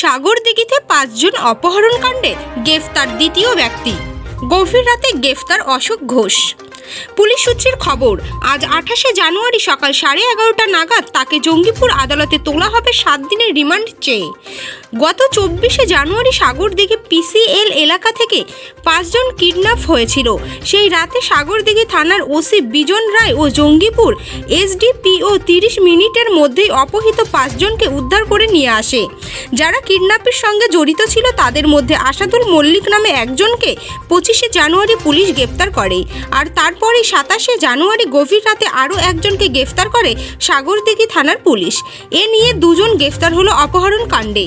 সাগরদিঘিতে পাঁচজন অপহরণ কাণ্ডে গ্রেফতার দ্বিতীয় ব্যক্তি। গভীর রাতে গ্রেফতার অশোক ঘোষ। পুলিশ সূত্রের খবর, আজ আঠাশে জানুয়ারি সকাল সাড়ে এগারোটা নাগাদ তাকে জঙ্গিপুর আদালতে তোলা হবে সাত দিনের রিমান্ড চেয়ে। গত চব্বিশে জানুয়ারি সাগরদিঘি পিসিএল এলাকা থেকে পাঁচজন কিডন্যাপ হয়েছিল। সেই রাতে সাগরদিঘি থানার ওসি বিজন রায় ও জঙ্গিপুর এসডিপিও তিরিশ মিনিটের মধ্যেই অপহৃত পাঁচজনকে উদ্ধার করে নিয়ে আসে। যারা কিডন্যাপের সঙ্গে জড়িত ছিল, তাদের মধ্যে আসাদুল মল্লিক নামে একজনকে পঁচিশে জানুয়ারি পুলিশ গ্রেপ্তার করে। আর তারপরে সাতাশে জানুয়ারি গভীর রাতে আরও একজনকে গ্রেফতার করে সাগরদিঘি থানার পুলিশ। এ নিয়ে দুজন গ্রেফতার হলো অপহরণ কাণ্ডে।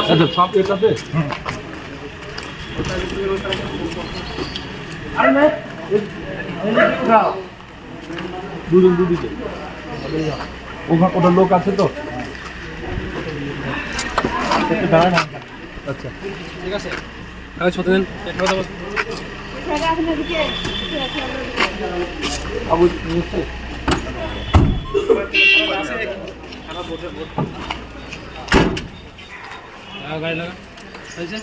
আচ্ছা সব ওখানে ওটা লোক আছে তো? একটু দাঁড়ান। আচ্ছা। ঠিক আছে। কাগজ পত্র দিন আবু লাগা গাড়ি লাগা। হয়েছে?